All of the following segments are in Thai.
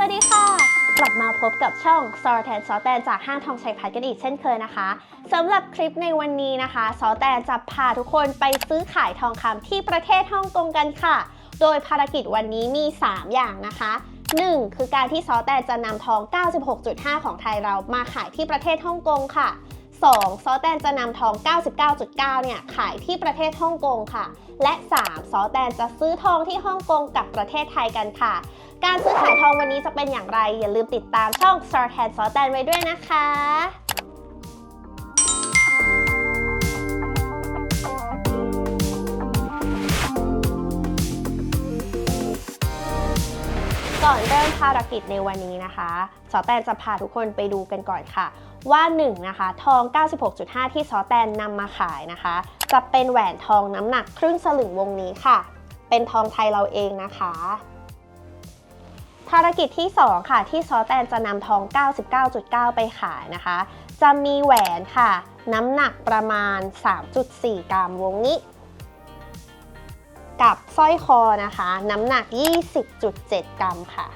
สวัสดีค่ะ กลับมาพบกับช่อง s o r แทนซอแตนจากห้างทองชัยพัฒน์กันอีกเช่นเคยนะคะสำหรับคลิปในวันนี้นะคะซอแตนจะพาทุกคนไปซื้อขายทองคำที่ประเทศฮ่องกงกันค่ะ โดยภารกิจวันนี้มี 3 อย่างนะคะ 1. คือการที่ซอแตนจะนำทอง 96.5 ของไทยเรามาขายที่ประเทศฮ่องกงค่ะ 2. ซอแตนจะนำทอง 99.9 เนี่ยขายที่ประเทศฮ่องกงค่ะ และ 3. ซอแตนจะซื้อทองที่ฮ่องกงกับประเทศไทยกันค่ะ การซื้อขายทองวันนี้จะเป็นอย่างไร อย่าลืมติดตามช่อง s t a r t a n ซอแตนไว้ด้วยนะคะก่อนเริ่มภารกิจในวันนี้นะคะซอแตนจะพาทุกคนไปดูกันก่อนค่ะ ว่า1นะคะทอง 96.5 ที่ซอแตนนำมาขายนะคะ จะเป็นแหวนทองน้ำหนักครึ่งสลึงวงนี้ค่ะ เป็นทองไทยเราเองนะคะ ภารกิจที่ 2 ค่ะที่ซอแตนจะนำทอง 99.9 ไปขายนะคะ จะมีแหวนค่ะ น้ำหนักประมาณ 3.4 กรัมวงนี้ กับสร้อยคอนะคะ น้ำหนัก 20.7 กรัมค่ะ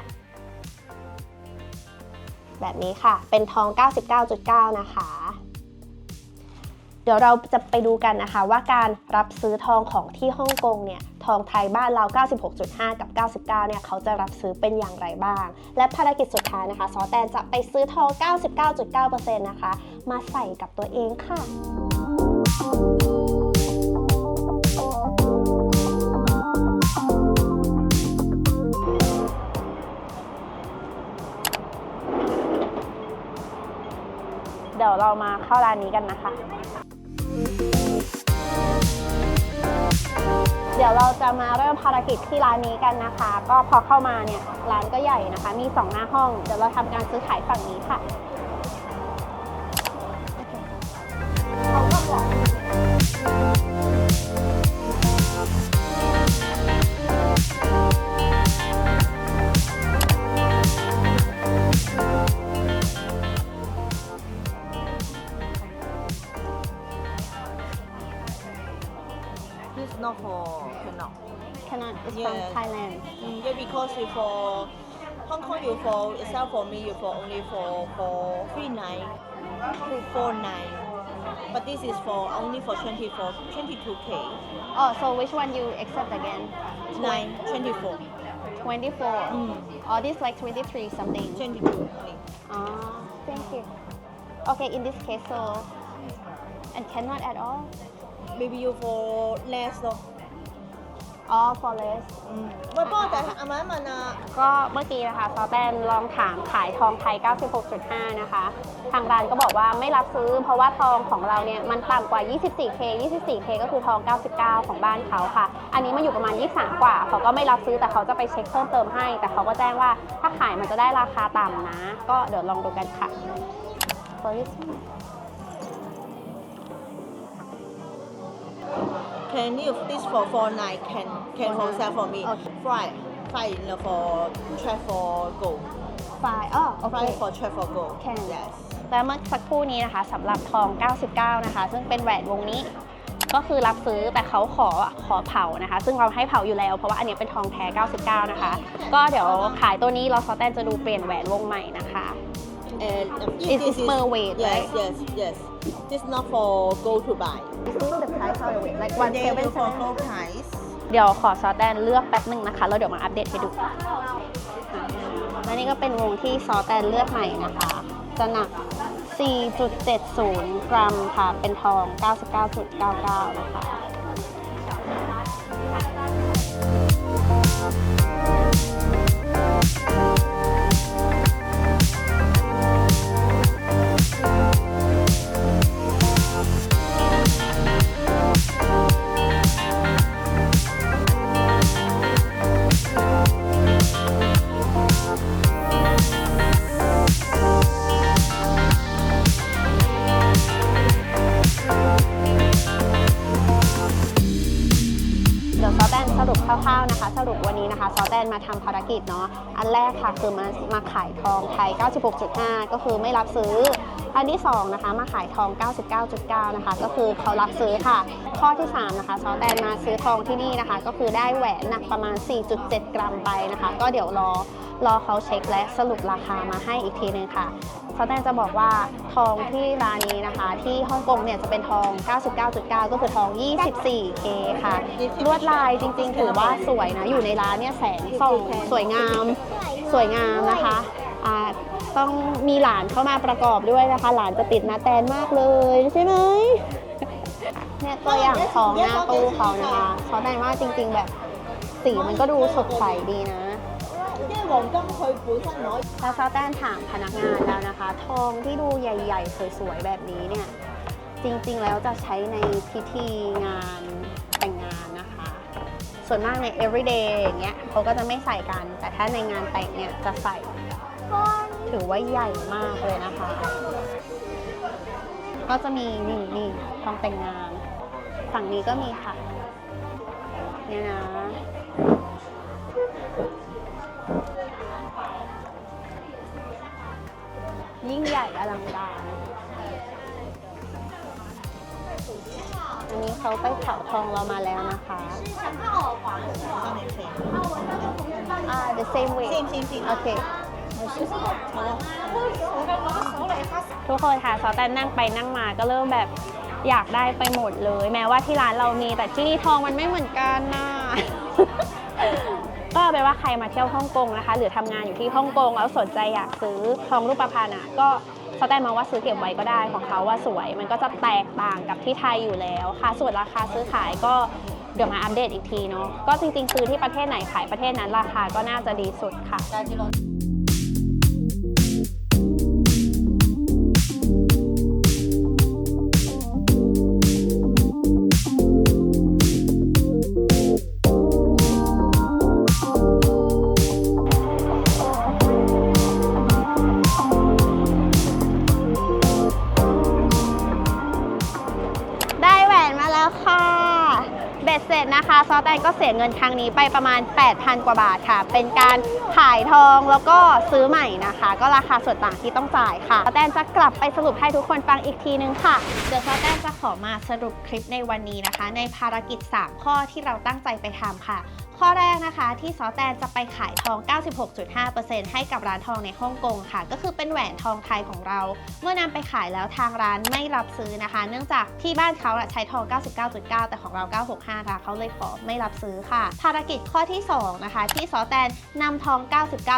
แบบนี้ค่ะเป็นทอง 99.9 นะคะเดี๋ยวเราจะไปดูกันนะคะว่าการรับซื้อทองของที่ฮ่องกงเนี่ย ทองไทยบ้านเรา 96.5 กับ 99 เนี่ยเขาจะรับซื้อเป็นอย่างไรบ้าง และภารกิจสุดท้ายนะคะ ซอแตนจะไปซื้อทอง 99.9%นะคะ มาใส่กับตัวเองค่ะเดี๋ยวเรามาเข้าร้านนี้กันนะคะ เดี๋ยวเราจะมาเริ่มภารกิจที่ร้านนี้กันนะคะ ก็พอเข้ามาเนี่ยร้านก็ใหญ่นะคะ มี 2 หน้าห้อง เดี๋ยวเราทำการซื้อขายฝั่งนี้ค่ะ itself for me you for only for for three nine, four nine. But this is for only for 24, 22k, oh so which one you accept again? Nine, 24, 24 mm, oh this like 23 something. 22 only. oh thank you. Okay in this case so and cannot at all? Maybe you for less though. All for less Mm. ว่าพ่อแต่อามามันอะก็เมื่อกี้นะคะซอแตนลองถามขายทองไทย 96.5 นะคะ ทางร้านก็บอกว่าไม่รับซื้อ เพราะว่าทองของเราเนี่ยมันต่ำกว่า 24K 24K ก็คือทอง 99 ของบ้านเขาค่ะ อันนี้มันอยู่ประมาณ 23 กว่า เขาก็ไม่รับซื้อแต่เขาจะไปเช็คเพิ่มเติมให้ แต่เขาก็แจ้งว่าถ้าขายมันจะได้ราคาต่ำนะ ก็เดี๋ยวลองดูกันค่ะ For this one Can you this for four nine can can Four for nine. sell for me? Okay. Fry fry in the for trap for gold. Five อ๋อโอเค Fry for trap for gold. Can. Yes. แล้วเมื่อสักครู่นี้นะคะสำหรับทอง 99 นะคะ ซึ่งเป็นแหวนวงนี้ ก็คือรับซื้อแต่เขาขอขอเผานะคะ ซึ่งเราให้เผาอยู่แล้ว เพราะว่าอันนี้เป็นทองแท้ 99 นะคะ ก็เดี๋ยวขายตัวนี้เราซอแตนจะดูเปลี่ยนแหวนวงใหม่นะคะ And um, It this is per weight, Yes, right? yes, yes. This not for gold to buy. This is the price of the weight like And then you for gold price. เดี๋ยวขอซอแตนเลือกแป๊บหนึ่งนะคะ แล้วเดี๋ยวมาอัปเดตให้ดู และนี่ก็เป็นวงที่ซอแตนเลือกใหม่นะคะ จะหนัก 4.70 กรัมค่ะ เป็นทอง 99.99 นะคะ นี้นะคะซอแตนมาทำภารกิจเนาะอันแรกค่ะคือมามาขายทองไทย 96.5 ก็คือไม่รับซื้อ อันที่ 2 นะคะ มาขายทอง 99.9 นะคะ ก็คือเขารับซื้อค่ะ ข้อที่ 3 นะคะซอแตนมาซื้อทองที่นี่นะคะ ก็คือได้แหวนหนักประมาณ 4.7 กรัมไปนะคะ ก็เดี๋ยวรอ รอเขาเช็คและสรุปราคามาให้อีกทีนึงค่ะซอแตนจะบอกว่าทองที่ร้านนี้นะคะ ที่ฮ่องกงเนี่ยจะเป็นทอง 99.9 ก็คือทอง 24K ค่ะ ลวดลายจริงๆ ถือว่าสวยนะ อยู่ในร้านเนี่ยแสงส่องสวยงาม สวยงามนะคะต้องมีหลานเข้ามาประกอบด้วยนะคะ หลานจะติดนาแตนมากเลยใช่ไหมเนี่ยตัวอย่างของหน้าตู้เขานะคะเขาแต่ว่าจริง ๆ แบบสีมันก็ดูสดใสดีนะ 因为黄金佢本身攞 แล้วซาแตนถามพนักงานแล้วนะคะ ทองที่ดูใหญ่ ๆ สวยๆ แบบนี้เนี่ย จริงๆ แล้วจะใช้ในพิธีงานแต่งงานนะคะ ส่วนมากใน everyday อย่างเงี้ยเขาก็จะไม่ใส่กัน แต่ถ้าในงานแต่งเนี่ยจะใส่ ถือว่าใหญ่มากเลยนะคะ ก็จะมีนี่นี่ทองแต่งงาน ฝั่งนี้ก็มีค่ะ เนี่ยนะ ยิ่งใหญ่อลังการ อันนี้เขาไปเผาทองเรามาแล้วนะคะอ่า the same way same same same โอเค好啦，ทุกคนค่ะซอแตนนั่งไปนั่งมาก็เริ่มแบบอยากได้ไปหมดเลย แม้ว่าที่ร้านเรามีแต่ที่นี่ทองมันไม่เหมือนกันนะ ก็แปลว่าใครมาเที่ยวฮ่องกงนะคะ หรือทำงานอยู่ที่ฮ่องกงแล้วสนใจอยากซื้อทองรูปพรรณอะก็ซอแตนมองว่าซื้อเก็บไว้ก็ได้ของเขาว่าสวย มันก็จะแตกต่างกับที่ไทยอยู่แล้วค่ะ ส่วนราคาซื้อขายก็เดี๋ยวมาอัปเดตอีกทีเนาะก็จริงๆซื้อที่ประเทศไหนขายประเทศนั้นราคาก็น่าจะดีสุดค่ะ นก็เสียเงินครั้งนี้ไปประมาณ 8,000 กว่าบาทค่ะ เป็นการขายทองแล้วก็ซื้อใหม่นะคะ ก็ราคาส่วนต่างที่ต้องจ่ายค่ะแตนจะกลับไปสรุปให้ทุกคนฟังอีกทีนึงค่ะ เดี๋ยวแตนจะขอมาสรุปคลิปในวันนี้นะคะ ในภารกิจ 3 ข้อที่เราตั้งใจไปทำค่ะ ข้อแรกนะคะ ที่ซอแตนจะไปขายทอง 96.5%ให้กับร้านทองในฮ่องกงค่ะ ก็คือเป็นแหวนทองไทยของเรา เมื่อนำไปขายแล้วทางร้านไม่รับซื้อนะคะ เนื่องจากที่บ้านเขาใช้ทอง 99.9 แต่ของเรา 965 ค่ะ เขาเลยขอไม่รับซื้อค่ะ ภารกิจข้อที่ 2 นะคะ ที่ซอแตนนำทอง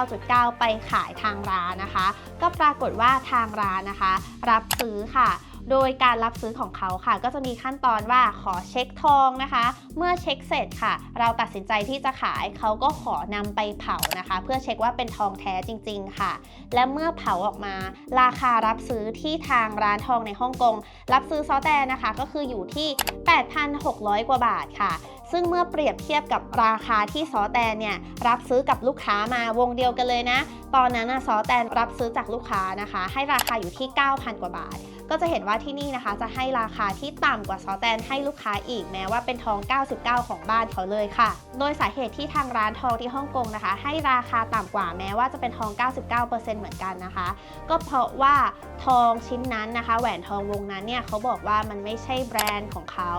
99.9 ไปขายทางร้านนะคะ ก็ปรากฏว่าทางร้านนะคะ รับซื้อค่ะ โดยการรับซื้อของเขาค่ะ ก็จะมีขั้นตอนว่าขอเช็คทองนะคะ เมื่อเช็คเสร็จค่ะ เราตัดสินใจที่จะขายเขาก็ขอนำไปเผานะคะ เพื่อเช็คว่าเป็นทองแท้จริง ๆ ค่ะ และเมื่อเผาออกมา ราคารับซื้อที่ทางร้านทองในฮ่องกงรับซื้อซอแต่นะคะ ก็คืออยู่ที่ 8,600 กว่าบาทค่ะซึ่งเมื่อเปรียบเทียบกับราคาที่ซอแตนเนี่ยรับซื้อกับลูกค้ามาวงเดียวกันเลยนะ ตอนนั้นนะซอแตนรับซื้อจากลูกค้านะคะ ให้ราคาอยู่ที่ 9,000 กว่าบาท ก็จะเห็นว่าที่นี่นะคะ จะให้ราคาที่ต่ำกว่าซอแตนให้ลูกค้าอีกแม้ว่าเป็นทอง 99 ของบ้านเขาเลยค่ะ โดยสาเหตุที่ทางร้านทองที่ฮ่องกงนะคะ ให้ราคาต่ำกว่าแม้ว่าจะเป็นทอง 99%เหมือนกันนะคะ ก็เพราะว่าทองชิ้นนั้นนะคะ แหวนทองวงนั้นเนี่ยเขาบอกว่ามันไม่ใช่แบรนด์ของเขา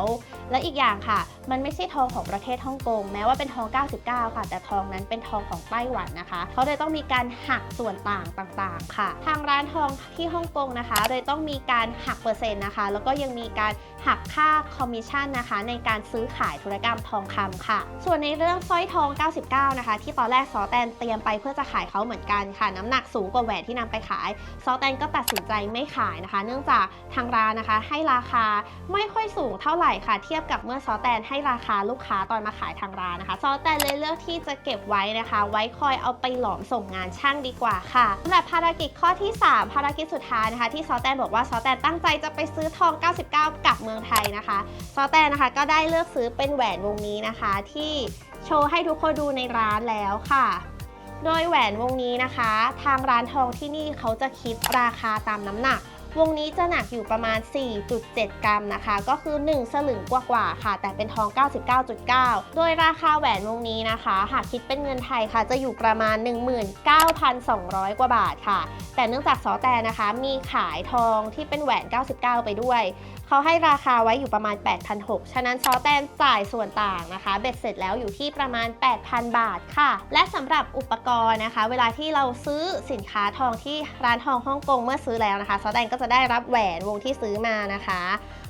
และอีกอย่างค่ะ มันไม่ใช่ทองของประเทศฮ่องกงแม้ว่าเป็นทอง 99 ค่ะ แต่ทองนั้นเป็นทองของไต้หวันนะคะ เขาเลยต้องมีการหักส่วนต่างต่างๆ ค่ะ ทางร้านทองที่ฮ่องกงนะคะ เลยต้องมีการหักเปอร์เซ็นต์นะคะ แล้วก็ยังมีการ หักค่าคอมมิชชั่นนะคะ ในการซื้อขายธุรกรรมทองคำค่ะ ส่วนในเรื่องสร้อยทอง 99 นะคะ ที่ตอนแรกซอแตนเตรียมไปเพื่อจะขายเขาเหมือนกันค่ะ น้ำหนักสูงกว่าแหวนที่นำไปขายซอแตนก็ตัดสินใจไม่ขายนะคะ เนื่องจากทางร้านนะคะ ให้ราคาไม่ค่อยสูงเท่าไหร่ค่ะ เทียบกับเมื่อซอแตนให้ราคาลูกค้าตอนมาขายทางร้านนะคะ ซอแตนเลยเลือกที่จะเก็บไว้นะคะ ไว้คอยเอาไปหลอมส่งงานช่างดีกว่าค่ะสำหรับภารกิจข้อที่ 3 ภารกิจสุดท้ายนะคะ ที่ซอแตนบอกว่าซอแตนตั้งใจจะไปซื้อทอง 99กลับเมืองไทยนะคะซอแต่นะคะก็ได้เลือกซื้อเป็นแหวนวงนี้นะคะ ที่โชว์ให้ทุกคนดูในร้านแล้วค่ะ โดยแหวนวงนี้นะคะ ทางร้านทองที่นี่เขาจะคิดราคาตามน้ำหนัก วงนี้จะหนักอยู่ประมาณ 4.7 กรัมนะคะ ก็คือ 1 สลึงกว่าๆค่ะ แต่เป็นทอง 99.9 โดยราคาแหวนวงนี้นะคะ หากคิดเป็นเงินไทยค่ะ จะอยู่ประมาณ 19,200 กว่าบาทค่ะ แต่เนื่องจากซอแตนนะคะ มีขายทองที่เป็นแหวน 99 ไปด้วย เขาให้ราคาไว้อยู่ประมาณ 8,600 ฉะนั้นซอแตนจ่ายส่วนต่างนะคะ เบ็ดเสร็จแล้วอยู่ที่ประมาณ 8,000 บาทค่ะ และสำหรับอุปกรณ์นะคะ เวลาที่เราซื้อสินค้าทองที่ร้านทองฮ่องกงเมื่อซื้อแล้วนะคะซอแตนก็จะได้รับแหวนวงที่ซื้อมานะคะ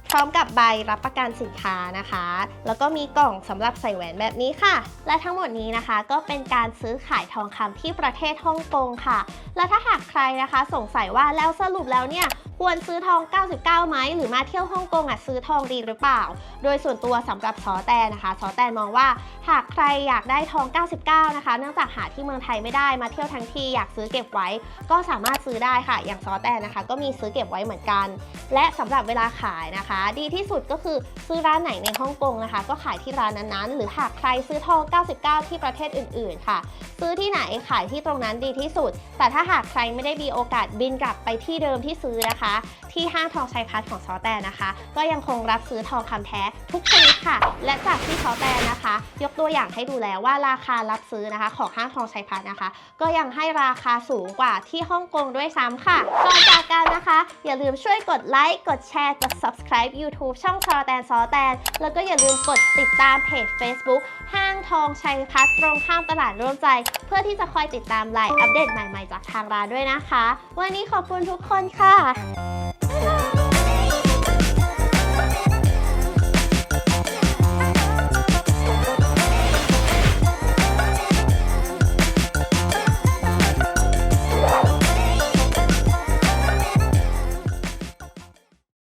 พร้อมกับใบรับประกันสินค้านะคะ แล้วก็มีกล่องสำหรับใส่แหวนแบบนี้ค่ะ และทั้งหมดนี้นะคะ ก็เป็นการซื้อขายทองคำที่ประเทศฮ่องกงค่ะ และถ้าหากใครนะคะ สงสัยว่าแล้วสรุปแล้วเนี่ย ควรซื้อทอง 99 ไหม หรือมาเที่ยวฮ่องกงอะซื้อทองดีหรือเปล่า โดยส่วนตัวสำหรับซอแตนนะคะซอแตนมองว่าหากใครอยากได้ทอง 99 นะคะ เนื่องจากหาที่เมืองไทยไม่ได้มาเที่ยวทั้งทีอยากซื้อเก็บไว้ ก็สามารถซื้อได้ค่ะ อย่างซอแตนนะคะ ก็มีซื้อเก็บไว้เหมือนกัน และสำหรับเวลาขายนะคะ ดีที่สุดก็คือซื้อร้านไหนในฮ่องกงนะคะ ก็ขายที่ร้านนั้นๆ หรือหากใครซื้อทอง 99 ที่ประเทศอื่น ๆ ค่ะ ซื้อที่ไหนขายที่ตรงนั้นดีที่สุด แต่ถ้าหากใครไม่ได้มีโอกาสบินกลับไปที่เดิมที่ซื้อนะคะที่ห้างทองชัยพัฒน์ของซอแตนนะคะ ก็ยังคงรับซื้อทองคำแท้ทุกชนิดค่ะ และจากที่ซอแตนนะคะ ยกตัวอย่างให้ดูแล้วว่าราคารับซื้อนะคะ ของห้างทองชัยพัฒน์นะคะ ก็ยังให้ราคาสูงกว่าที่ฮ่องกงด้วยซ้ำค่ะก่อนจากกันนะคะ อย่าลืมช่วยกดไลค์กดแชร์กด subscribe YouTube ช่องซอแตนซอแตนแล้วก็อย่าลืมกดติดตามเพจ Facebook ห้างทองชัยพัฒน์ตรงข้ามตลาดร่วมใจ เพื่อที่จะคอยติดตามไลน์อัปเดตใหม่ๆจากทางร้านด้วยนะคะ วันนี้ขอบคุณทุกคนค่ะ